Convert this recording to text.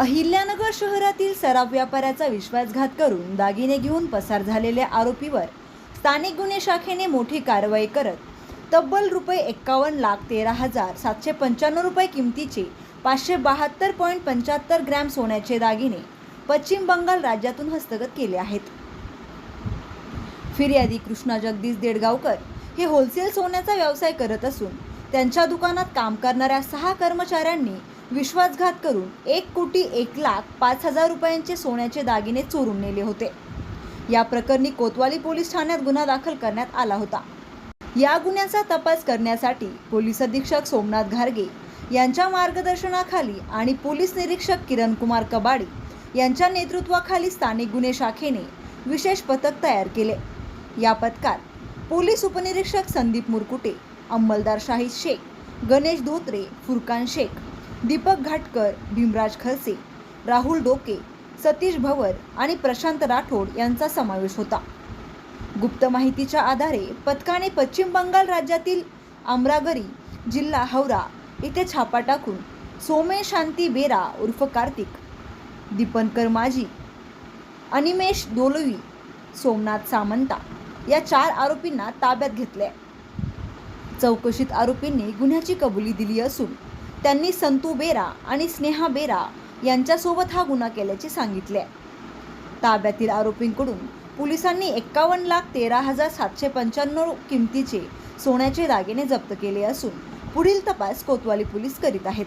अहिल्यानगर शहरातील सराफ व्यापाऱ्याचा विश्वासघात करून दागिने घेऊन पसार झालेल्या आरोपीवर स्थानिक गुन्हे शाखेने मोठी कारवाई करत तब्बल रुपये एक्कावन्न लाख तेरा हजार सातशे पंच्याण्णव रुपये किमतीचे पाचशे बहात्तर पॉईंट पंच्याहत्तर ग्रॅम सोन्याचे दागिने पश्चिम बंगाल राज्यातून हस्तगत केले आहेत. फिर्यादी कृष्णा जगदीश देडगावकर हे होलसेल सोन्याचा व्यवसाय करत असून त्यांच्या दुकानात काम करणाऱ्या सहा कर्मचाऱ्यांनी विश्वासघात करून एक कोटी एक लाख पाच हजार रुपयांचे सोन्याचे दागिने चोरून नेले होते. या प्रकरणी कोतवाली पोलीस ठाण्यात गुन्हा दाखल करण्यात आला होता. या गुन्ह्याचा तपास करण्यासाठी पोलीस अधीक्षक सोमनाथ घारगे यांच्या मार्गदर्शनाखाली आणि पोलीस निरीक्षक किरण कुमार कबाडी यांच्या नेतृत्वाखाली स्थानिक गुन्हे शाखेने विशेष पथक तयार केले. या पथकात पोलीस उपनिरीक्षक संदीप मुरकुटे अंमलदार शाहिद शेख गणेश धोत्रे फुरकान शेख दीपक घाटकर भीमराज खलसे राहुल डोके सतीश भवर आणि प्रशांत राठोड यांचा समावेश होता. गुप्त माहितीच्या आधारे पथकाने पश्चिम बंगाल राज्यातील अमरागरी जिल्हा हौरा इथे छापा टाकून सोमे शांती बेरा उर्फ कार्तिक दीपनकर माझी अनिमेश दोलवी सोमनाथ सामंता या चार आरोपींना ताब्यात घेतले चौकशीत आरोपींनी गुन्ह्याची कबुली दिली असून त्यांनी संतू बेरा आणि स्नेहा बेरा यांच्यासोबत हा गुन्हा केल्याचे सांगितले. ताब्यातील आरोपींकडून पोलिसांनी एक्कावन्न लाख तेरा हजार सातशे पंच्याण्णव किमतीचे सोन्याचे दागिने जप्त केले असून पुढील तपास कोतवाली पोलीस करीत आहेत.